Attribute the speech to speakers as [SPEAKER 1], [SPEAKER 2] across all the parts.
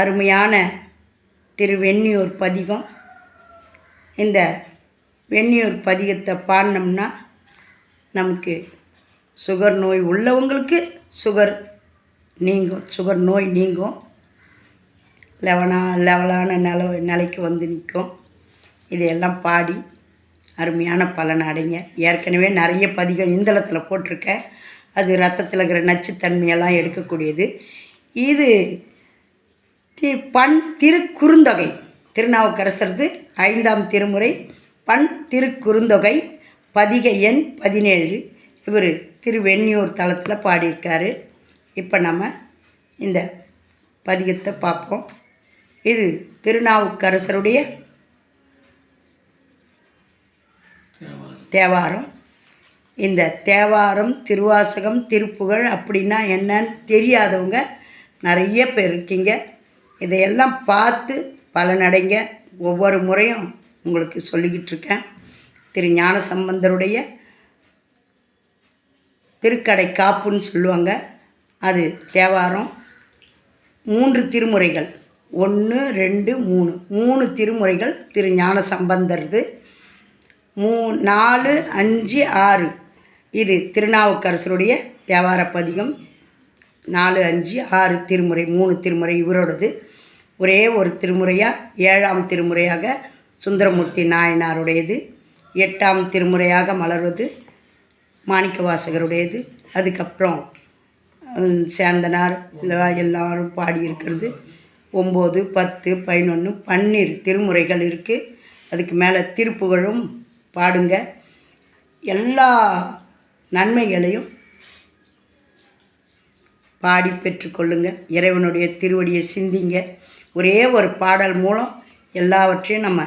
[SPEAKER 1] அருமையான திரு வெண்ணியூர் பதிகம். இந்த வெண்ணியூர் பதிகத்தை பாடினோம்னா நமக்கு சுகர் நோய் உள்ளவங்களுக்கு சுகர் நீங்கும். சுகர் நோய் நீங்கும். லெவனா லெவலான நில நிலைக்கு வந்து நிற்கும். இதையெல்லாம் பாடி அருமையான பலன் அடைங்க. ஏற்கனவே நிறைய பதிகம் இந்தளத்தில் போட்டிருக்கேன். அது ரத்தத்தில் இருக்கிற நச்சுத்தன்மையெல்லாம் எடுக்கக்கூடியது. இது தி பண் திருக்குறுந்தொகை. திருநாவுக்கரசரது ஐந்தாம் திருமுறை பண் திருக்குறுந்தொகை பதிகை எண் பதினேழு. இவர் திருவெண்ணியூர் தளத்தில் பாடியிருக்காரு. இப்போ நம்ம இந்த பதிகத்தை பார்ப்போம் இது திருநாவுக்கரசருடைய தேவாரம். இந்த தேவாரம் திருவாசகம் திருப்புகழ் அப்படின்னா என்னன்னு தெரியாதவங்க நிறைய பேர் இருக்கீங்க. இதையெல்லாம் பார்த்து பலனடைங்க. ஒவ்வொரு முறையும் உங்களுக்கு சொல்லிக்கிட்டு இருக்கேன் திரு ஞான சம்பந்தருடைய திருக்கடை காப்புன்னு சொல்லுவாங்க. அது தேவாரம். மூன்று திருமுறைகள். ஒன்று ரெண்டு மூணு. மூணு திருமுறைகள் திரு ஞான சம்பந்தருது மூ நாலு அஞ்சு ஆறு. இது திருநாவுக்கரசருடைய தேவார பதிகம் நாலு அஞ்சு ஆறு திருமுறை மூணு திருமுறை இவரோடது. ஒரே ஒரு திருமுறையாக ஏழாம் திருமுறையாக சுந்தரமூர்த்தி நாயனாருடையது எட்டாம் திருமுறையாக மலர்வது மாணிக்க வாசகருடையது அதுக்கப்புறம் சேந்தனார் எல்லாரும் பாடியிருக்கிறது. ஒம்பது பத்து பதினொன்று பன்னீர் திருமுறைகள் இருக்குது அதுக்கு மேலே திருப்புகழும் பாடுங்க. எல்லா நன்மைகளையும் பாடி பெற்றுக்கொள்ளுங்க. இறைவனுடைய திருவடியை சிந்திங்க. ஒரே ஒரு பாடல் மூலம் எல்லாவற்றையும் நம்ம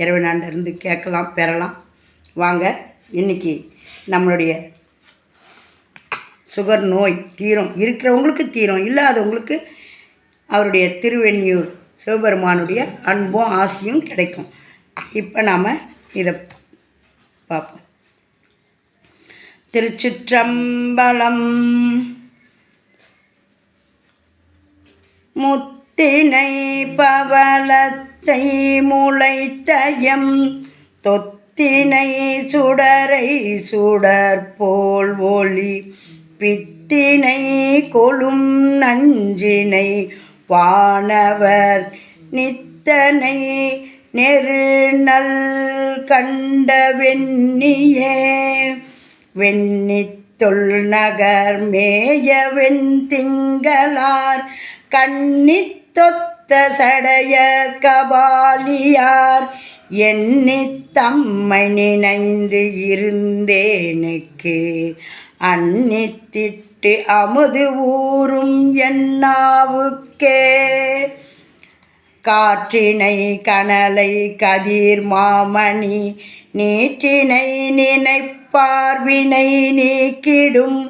[SPEAKER 1] இறைவனாண்டிருந்து கேட்கலாம் பெறலாம். வாங்க இன்னைக்கு நம்மளுடைய சுகர் நோய் தீரும். இருக்கிறவங்களுக்கு தீரும் இல்லாதவங்களுக்கு அவருடைய திருவெண்ணியூர் சிவபெருமானுடைய அன்பும் ஆசையும் கிடைக்கும். இப்போ நாம் இதை பார்ப்போம் திருச்சிற்றம்பலம் முத்தினை பவலத்தை முளைத்தயம் தொத்தினை சுடரை சுடற்போல் ஒளி பித்தினை கொழும் நஞ்சினை வானவர் நித்தனை நெருநல் கண்ட வெண்ணியே. வெண்ணித்தொல் நகர் மேய வெண் திங்களார் கண்ணித்தொத்த சடைய கபாலியார் எண்ணித் தம்மை நினைந்து இருந்தேனுக்கு அன்னித்திட்டு அமுது ஊறும் என்னாவுக்கே காற்றினை கனலை கதிர் மாமணி நீற்றினை நினைப்பார்வினை நீக்கிடும்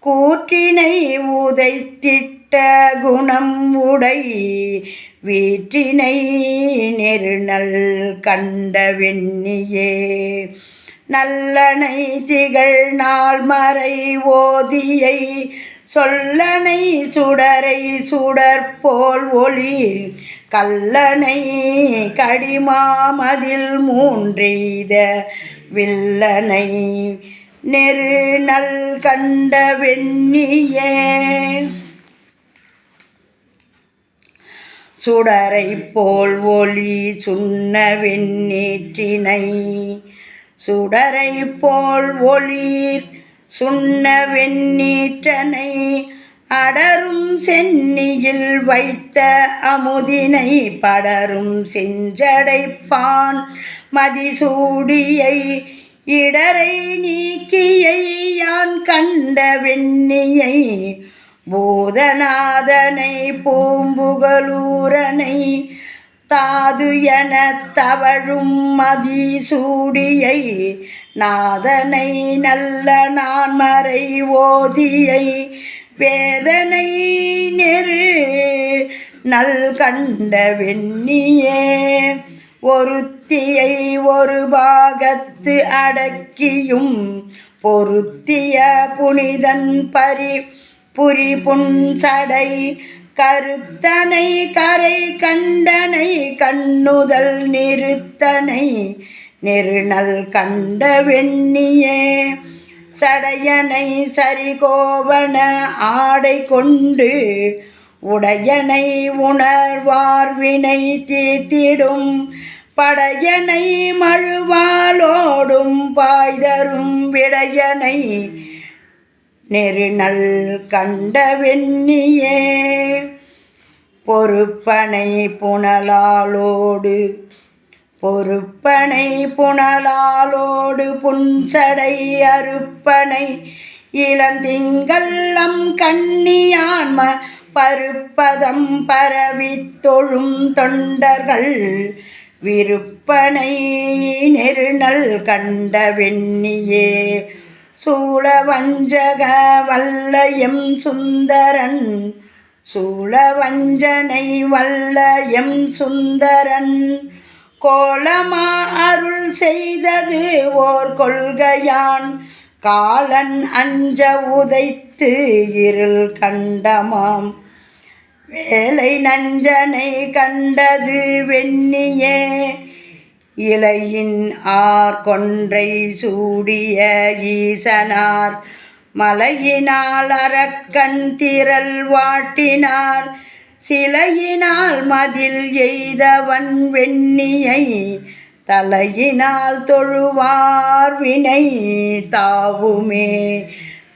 [SPEAKER 1] கூற்றினை உதைத்திட்டு குணம் உடை வீற்றினை நெருநல் கண்ட வெண்ணியே. நல்லனை திகழ் நாள் மறை ஓதியை சொல்லனை சுடரை சுடற்போல் ஒளி கல்லனை கடிமாமதில் மூன்றெய்த வில்லனை நெருநல் கண்ட வெண்ணியே. சுடரை போல் ஒளி சுண்ண வெண்ணீற்றினை. சுடரை போல் ஒளிர் சுண்ண வெண்ணீற்றனை அடரும் சென்னியில் வைத்த அமுதினை படரும் செஞ்சடைப்பான். மதிசூடியை இடரை நீக்கியை யான் கண்ட வெண்ணியை பூதநாதனை பூம்புகலூரனை தாது என தவழும் மதிசூடியை நாதனை நல்ல நான்மறை ஓதியை வேதனை நெரு நல் கண்ட வெண்ணியே. ஒருத்தியை ஒரு பாகத்து அடக்கியும் பொருத்திய புனிதன் பரி புரி புன்சடை கருத்தனை கரை கண்டனை கண்ணுதல் நிறுத்தனை நெருநல் கண்ட வெண்ணியே. சடையனை சரிகோவன ஆடை கொண்டு உடையனை உணர்வார்வினை தீர்த்திடும் படையனை மழுவாலோடும் பாய்தரும் விடையனை நெருநல் கண்ட வெண்ணியே பொறுப்பனை புனலாலோடு பொறுப்பனை புனலாலோடு புன்சடை அறுப்பனை இளந்திங்கல்லம் கண்ணியான்ம பருப்பதம் பரவித் தொழும் தொண்டர்கள் விருப்பனை நெருநல் கண்ட வெண்ணியே சூழவஞ்சக வல்லயம் சுந்தரன். சூழவஞ்சனை வல்லயம் சுந்தரன். கோலமா அருள் செய்தது ஓர் கொள்கையான். காலன் அஞ்ச உதைத்து இருள் கண்டமாம். வேலை நஞ்சனை கண்டது வெண்ணியே. இலையின் ஆர் கொன்றை சூடிய ஈசனார். மலையினால் அரக்கன் திரள் வாட்டினார். சிலையினால் மதில் எய்தவன் வெண்ணியை தலையினால் தொழுவார் வினை தாவுமே.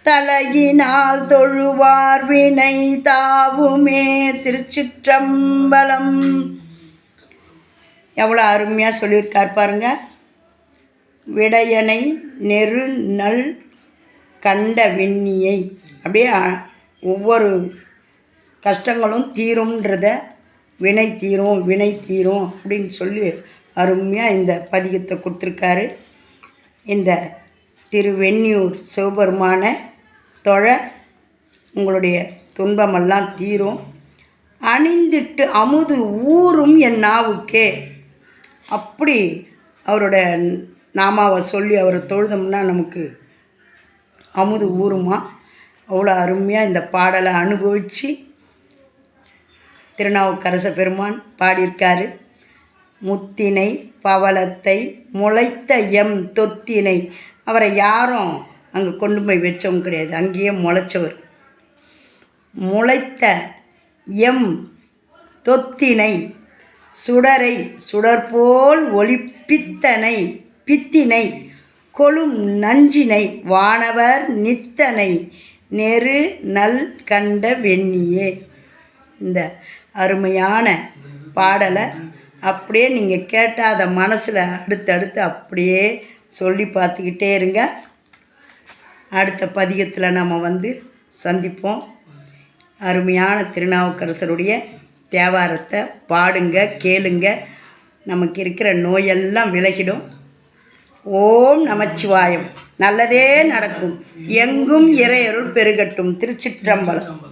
[SPEAKER 1] தலையினால் தொழுவார் வினை தாவுமே. திருச்சிற்றம்பலம் எவ்வளோ அருமையாக சொல்லியிருக்கார் பாருங்க. விடையனை நெருநல் கண்ட வெண்ணியை. அப்படியே ஒவ்வொரு கஷ்டங்களும் தீரும்ன்றத வினை தீரும் வினை தீரும் அப்படின்னு சொல்லி அருமையாக இந்த பதிகத்தை கொடுத்துருக்காரு. இந்த திருவெண்ணியூர் சிவபெருமான தொழ உங்களுடைய துன்பமெல்லாம் தீரும். அணிந்திட்டு அமுது ஊறும் என் நாவுக்கே. அப்படி அவரோட நாமாவை சொல்லி அவரை தொழுதோம்னா நமக்கு அமுது ஊறுமா அவ்வளோ அருமையாக இந்த பாடலை அனுபவித்து திருநாவுக்கரச பெருமான் பாடியிருக்காரு. முத்தினை பவளத்தை முளைத்த எம் தொத்தினை. அவரை யாரும் அங்கே கொண்டு போய் வச்சவங்க கிடையாது. அங்கேயே முளைச்சவர். முளைத்த எம் தொத்தினை சுடரை சுடர்போல் ஒளிப்பித்தனை பித்தினை கொழும் நஞ்சினை வானவர் நித்தனை நெரு நல் கண்ட வெண்ணியே. இந்த அருமையான பாடலை அப்படியே நீங்கள் கேட்டால் அதை மனசில் அடுத்தடுத்து அப்படியே சொல்லி பார்த்துக்கிட்டே இருங்க. அடுத்த பதிகத்தில் நம்ம வந்து சந்திப்போம். அருமையான திருநாவுக்கரசருடைய தேவாரத்தை பாடுங்க கேளுங்க. நமக்கு இருக்கிற நோயெல்லாம் விலகிடும். ஓம் நமச்சிவாயம். நல்லதே நடக்கும். எங்கும் இறையருள் பெருகட்டும். திருச்சிற்றம்பலம்.